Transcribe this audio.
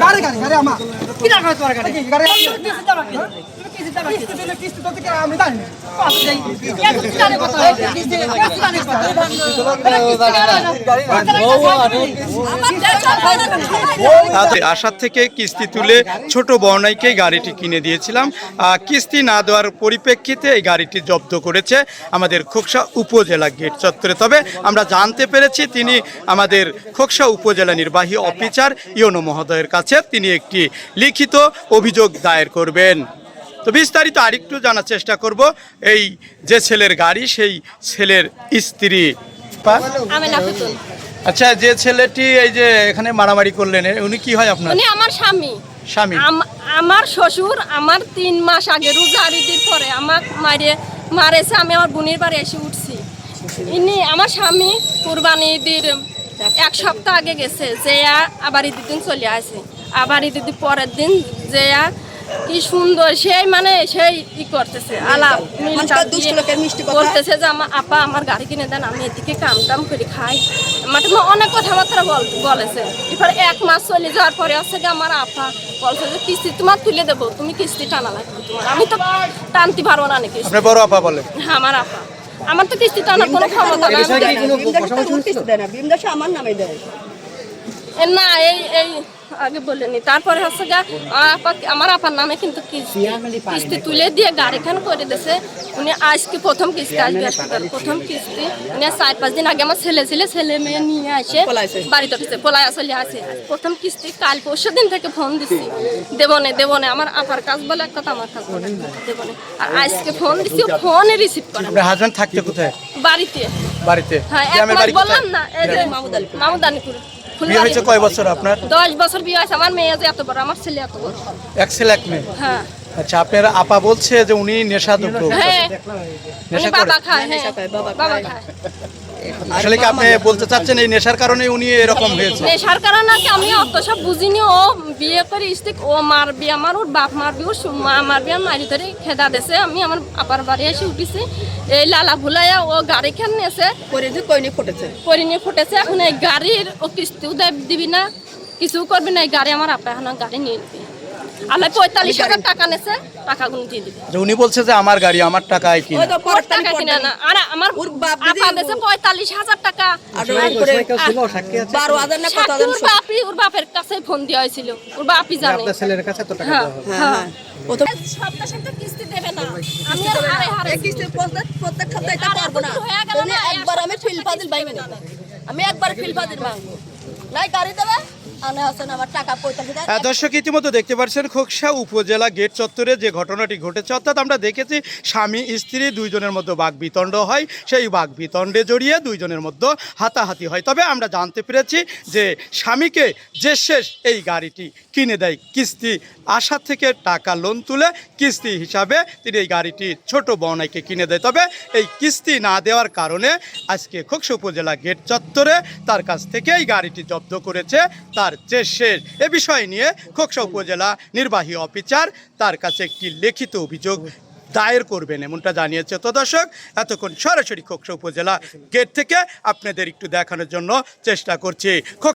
গাড়ি গাড়ি গাড়ি আমার। কি কিস্তি থেকে কিস্তি তুলে ছোট বর্ণাইকে গাড়িটি কিনে দিয়েছিলাম। আহ, কিস্তি না দেওয়ার পরিপ্রেক্ষিতে এই গাড়িটি জব্দ করেছে আমাদের খোকসা উপজেলা গেট চত্বরে। তবে আমরা জানতে পেরেছি তিনি আমাদের খোকসা উপজেলা নির্বাহী অফিসার ইয়নো মহোদয়ের কাছে। তিনি একটি লিখিত অভিযোগ দায়ের করবেন। তো বিস্তারিত আরেকটু জানার চেষ্টা করব এই যে ছেলের গাড়ি সেই ছেলের স্ত্রী। আচ্ছা যে ছেলেটি এই যে এখানে মারামারি করলেন উনি কি হয় আপনার? উনি আমার স্বামী। স্বামী। আমার শ্বশুর আমার তিন মাস আগে রোজা ঈদের পরে আমাক মারে মারেছে আমি আমার বোনের বাড়ি এসে উঠছি। ইনি আমার স্বামী কুরবানি ঈদের এক সপ্তাহ আগে গেছে যেয়া আবার ঈদের দিন চলে আসে। আবার ঈদের দিন পরের দিন যেয়া কি সুন্দর সেই মানে সেই ই করতেছে আলাপ দিয়ে বলতেছে যে আমার আপা আমার গাড়ি কিনে দেন আমি এদিকে কাম টাম করে খাই। মানে অনেক কথাবার্তা বল- বলেছে। এবার এক মাস চলে যাওয়ার পরে হচ্ছে যে আমার আপা বলছে যে কিস্তি তোমার তুলে দেবো তুমি কিস্তি টানা লাগবে তোমার। আমি তো টানতে পারব না নাকি? বড় আপা বলে। হ্যাঁ আমার আপা। আমার তো কিস্তি টানার কোনো ক্ষমতা নাই। আমার নামে দেয়। না এই এই আগে বলেনি তারপরে হচ্ছে গা আমার আপা আমার আপার নামে কিন্তু কিস্তি তুলে দিয়ে গাড়িখান করে দিয়েছে উনি আজকে প্রথম কিস্তি আসবে হাসপাতাল প্রথম কিস্তি। উনি চার পাঁচ দিন আগে আমার ছেলে ছিল ছেলে মেয়ে নিয়ে আসে বাড়িতে উঠেছে পলায় চলে আসে। প্রথম কিস্তি কাল পরশু দিন থেকে ফোন দিছি। দেবনে দেবনে আমার আপার কাজ বলে এক কথা আমার কাজ বলে দেবনে। আর আজকে ফোন দিছি ফোনে রিসিভ করে হাজবেন্ড থাকতে কোথায়? বাড়িতে। বাড়িতে? হ্যাঁ গ্রামের বাড়ি বললাম না এই যে মামুদানিপুর বিয়ে হয়েছে কয় বছর আপনার? দশ বছর বিয়ে হয়েছে। আমার মেয়ে আছে এত বড় আমার ছেলে এত বড়। এক ছেলে এক মেয়ে? হ্যাঁ। আচ্ছা আপনার আপা বলছে যে উনি নেশা দ্রব্য হ্যাঁ। নেশা করে? বাবা খায় হ্যাঁ। নেশা খায়, বাবা বাবা খায়। আসলে কি আপনি বলতে চাচ্ছেন এই নেশার কারণে উনি এরকম হয়েছে? নেশার কারণে কি আমি অত সব বুঝিনি ও বিয়ে করে স্টিক ও মারবি আমার ওর বাপ মারবি ওর মা মারবি আমার মারি ধরে খেদা দেছে। আমি আমার আপার বাড়ি এসে উঠেছি এই লালা ভুলাইয়া ও গাড়ি খেন নিয়েছে? করে যে কইনি ফুটেছে। পরি নিয়ে ফুটেছে। এখন এই গাড়ির ও কিস্তিও দেব দিবি না কিছু করবি না এই গাড়ি আমার আপা এখন গাড়ি নিয়ে নিবি। আল্লাহ পঁয়তাল্লিশ হাজার টাকা নেছে টাকাগুলো দিয়ে দিবি। যে উনি বলছে যে আমার গাড়ি আমার টাকায় কিনা। ওই তো ওর টাকা টাকা কিনে না। আর আমার ওর বাপ আপা দেছে পঁয়তাল্লিশ হাজার টাকা। বারো হাজার না কত হাজার ওর বাপি ওর বাপের কাছে ফোন দেওয়া হয়েছিল। ওর বাপি জানে। ছেলের কাছে তো টাকা হ্যাঁ হ্যাঁ। সপ্তাহ সপ্তাহ কিস্তি দেবে না। আমি আর হারে হারে কিস্তি প্রত্যেক প্রত্যেক সপ্তাহে এটা পারব না। হয়ে গেল একবার আমি ফিল বাইবে না। আমি একবার ফিল নাই গাড়ি দেবে? দর্শক, ইতিমধ্যে দেখতে পাচ্ছেন খোকসা উপজেলা গেট চত্বরে যে ঘটনাটি ঘটেছে, অর্থাৎ আমরা দেখেছি স্বামী, স্ত্রী দুইজনের মধ্যে বাঘ বিতণ্ড হয়। সেই বাঘ বিতণ্ডে জড়িয়ে দুইজনের মধ্যে হাতাহাতি হয়। তবে আমরা জানতে পেরেছি যে স্বামীকে যে শেষ এই গাড়িটি কিনে দেয় কিস্তি আশা থেকে টাকা লোন তুলে কিস্তি হিসাবে তিনি এই গাড়িটি ছোট বনাইকে কিনে দেয়। তবে এই কিস্তি না দেওয়ার কারণে আজকে খোকসা উপজেলা গেট চত্বরে তার কাছ থেকে এই গাড়িটি জব্দ করেছে তার যে শেষ। এ বিষয় নিয়ে খোকসা উপজেলা নির্বাহী অফিসার তার কাছে একটি লিখিত অভিযোগ দায়ের করবেন এমনটা জানিয়েছে। তো দর্শক, এতক্ষণ সরাসরি খোকসা উপজেলা গেট থেকে আপনাদের একটু দেখানোর জন্য চেষ্টা করছি।